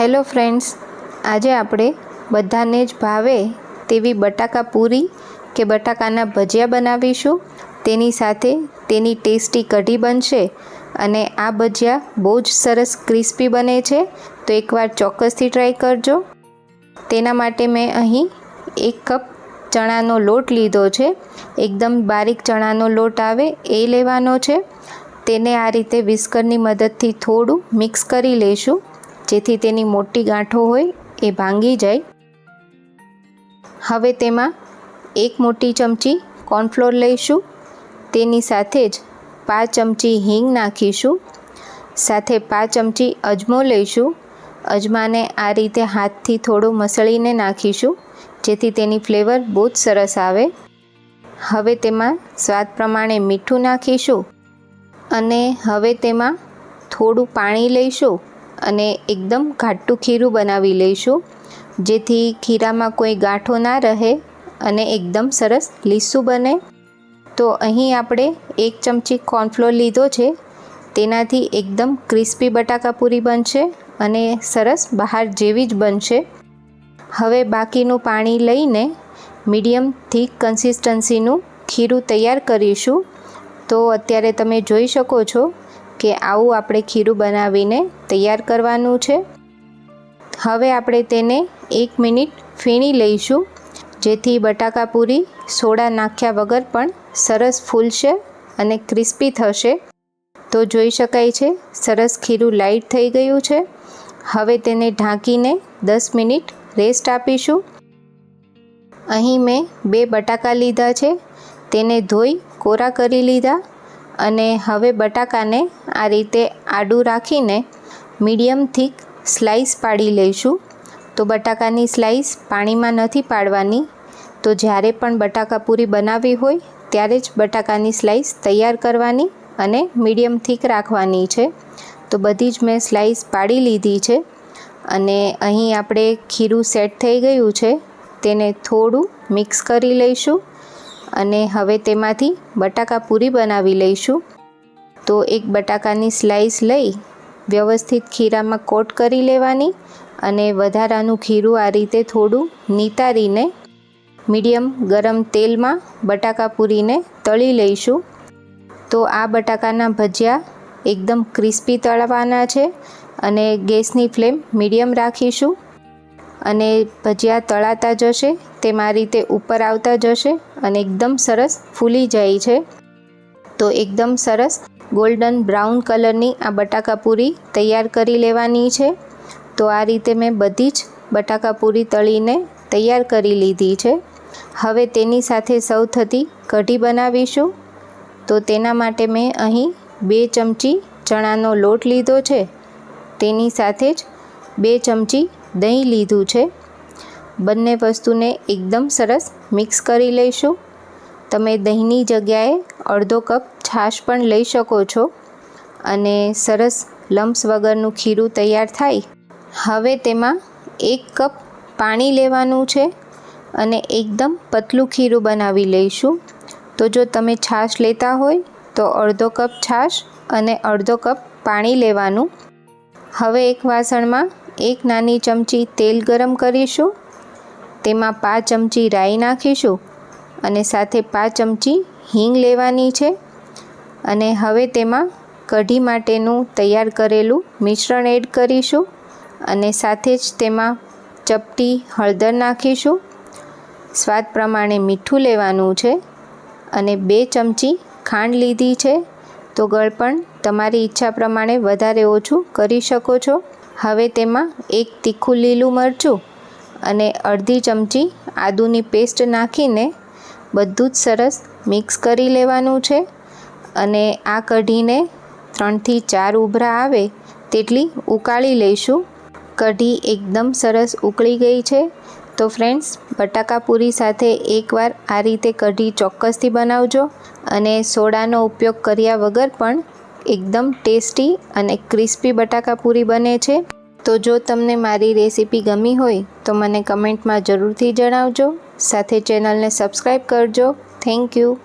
Hello friends આજે આપણે બધાને જ ભાવે તેવી બટાકા પૂરી કે બટાકાના ભજીયા બનાવીશું. તેની સાથે તેની ટેસ્ટી કઢી બનશે અને આ ભજીયા બહુ જ સરસ ક્રિસ્પી બને છે. તો એકવાર ચોક્કસથી ટ્રાય કરજો. તેના માટે મેં અહીં એક કપ ચણાનો લોટ લીધો છે. એકદમ બારીક ચણાનો લોટ આવે એ લેવાનો છે. તેને આ રીતે વિસ્કરની મદદથી થોડું મિક્સ કરી લઈશું જેથી તેની મોટી ગાંઠો હોય એ ભાંગી જાય. હવે તેમાં એક મોટી ચમચી કોર્નફ્લોર લઈશું. તેની સાથે જ પાંચ ચમચી હિંગ નાખીશું. સાથે પાંચ ચમચી અજમો લઈશું. અજમાને આ રીતે હાથથી થોડો મસળીને નાખીશું, જેથી તેની ફ્લેવર બહુ જ સરસ આવે. હવે તેમાં સ્વાદ પ્રમાણે મીઠું નાખીશું. અને હવે તેમાં થોડું પાણી લઈશું. અને એકદમ ઘાટું ખીરું બનાવી લઈશું. જેથી ખીરામાં કોઈ ગાંઠો ના રહે અને એકદમ સરસ લીસું બને. તો અહીં આપણે એક ચમચી કોર્નફ્લોર લીધો છે. તેનાથી એકદમ ક્રિસ્પી બટાકા પૂરી બનશે અને સરસ બહાર જેવી જ બનશે. હવે બાકીનું પાણી લઈને મીડિયમ થીક કન્સિસ્ટન્સીનું ખીરું તૈયાર કરીશું. તો અત્યારે તમે જોઈ શકો છો કે આવું આપણે ખીરું બનાવીને તૈયાર કરવાનું છે. હવે આપણે તેને એક મિનિટ ફીણી લઈશું, જેથી બટાકા પૂરી સોડા નાખ્યા વગર પણ સરસ ફૂલશે અને ક્રિસ્પી થશે. તો જોઈ શકાય છે, સરસ ખીરું લાઇટ થઈ ગયું છે. હવે તેને ઢાંકીને દસ મિનિટ રેસ્ટ આપીશું. અહીં મેં બે બટાકા લીધા છે, તેને ધોઈ કોરા કરી લીધા. અને હવે બટાકાને આ રીતે આડું રાખીને મીડિયમ થીક સ્લાઈસ પાડી લઈશું. તો બટાકાની સ્લાઈસ પાણીમાં નથી પાડવાની. તો જ્યારે પણ બટાકા પૂરી બનાવવી હોય, ત્યારે જ બટાકાની સ્લાઈસ તૈયાર કરવાની અને મીડિયમ થીક રાખવાની છે. તો બધી જ મેં સ્લાઈસ પાડી લીધી છે. અને અહીં આપણે ખીરું સેટ થઈ ગયું છે. તેને થોડું મિક્સ કરી લઈશું. અને હવે તેમાંથી બટાકા પૂરી બનાવી લઈશું. તો એક બટાકાની સ્લાઈસ લઈ વ્યવસ્થિત ખીરામાં કોટ કરી લેવાની અને વધારાનું ખીરું આ રીતે થોડું નીતારીને મીડિયમ ગરમ તેલમાં બટાકા પૂરીને તળી લઈશું. તો આ બટાકાના ભજીયા એકદમ ક્રિસ્પી તળવાના છે અને ગેસની ફ્લેમ મીડિયમ રાખીશું. અને ભજીયા તળાતા જશે, તેમાં રીતે ઉપર આવતા જશે. અને એકદમ સરસ ફૂલી જાય છે. તો એકદમ સરસ ગોલ્ડન બ્રાઉન કલરની આ બટાકાપૂરી તૈયાર કરી લેવાની છે. તો આ રીતે મેં બધી જ બટાકાપૂરી તળીને તૈયાર કરી લીધી છે. હવે તેની સાથે સૌ થતી કઢી બનાવીશું. તો તેના માટે મેં અહીં બે ચમચી ચણાનો લોટ લીધો છે. તેની સાથે જ બે ચમચી દહીં લીધું છે. બંને વસ્તુને એકદમ સરસ મિક્સ કરી લઈશું. તમે દહીંની જગ્યાએ અડધો કપ છાશ પણ લઈ શકો છો. અને સરસ લમ્સ વગરનું ખીરું તૈયાર થાય. હવે તેમાં એક કપ પાણી લેવાનું છે અને એકદમ પતલું ખીરું બનાવી લઈશું. તો જો તમે છાશ લેતા હોય તો અડધો કપ છાશ અને અડધો કપ પાણી લેવાનું. હવે એક વાસણમાં એક નાની ચમચી તેલ ગરમ કરીશું. તેમાં પાંચ ચમચી રાઈ નાખીશું અને સાથે પાંચ ચમચી હિંગ લેવાની છે. અને હવે તેમાં કઢી માટેનું તૈયાર કરેલું મિશ્રણ એડ કરીશું અને સાથે જ તેમાં ચપટી હળદર નાખીશું. સ્વાદ પ્રમાણે મીઠું લેવાનું છે અને બે ચમચી ખાંડ લીધી છે. તો ગળપણ તમારી ઈચ્છા પ્રમાણે વધારે ઓછું કરી શકો છો. હવે તેમાં એક તીખું લીલું મરચું અને અડધી ચમચી આદુની પેસ્ટ નાખીને બધું જ સરસ મિક્સ કરી લેવાનું છે. અને આ કઢીને ત્રણથી ચાર ઉભરા આવે તેટલી ઉકાળી લઈશું. કઢી એકદમ સરસ ઉકળી ગઈ છે. તો ફ્રેન્ડ્સ બટાકાપૂરી સાથે એકવાર આ રીતે કઢી ચોક્કસથી બનાવજો અને સોડાનો ઉપયોગ કર્યા વગર પણ એકદમ ટેસ્ટી અને ક્રિસ્પી બટાકાપૂરી બને છે. તો જો તમને મારી રેસીપી ગમી હોય, તો મને કમેન્ટમાં જરૂરથી જણાવજો. સાથે ચેનલને સબસ્ક્રાઈબ કરજો. Thank you.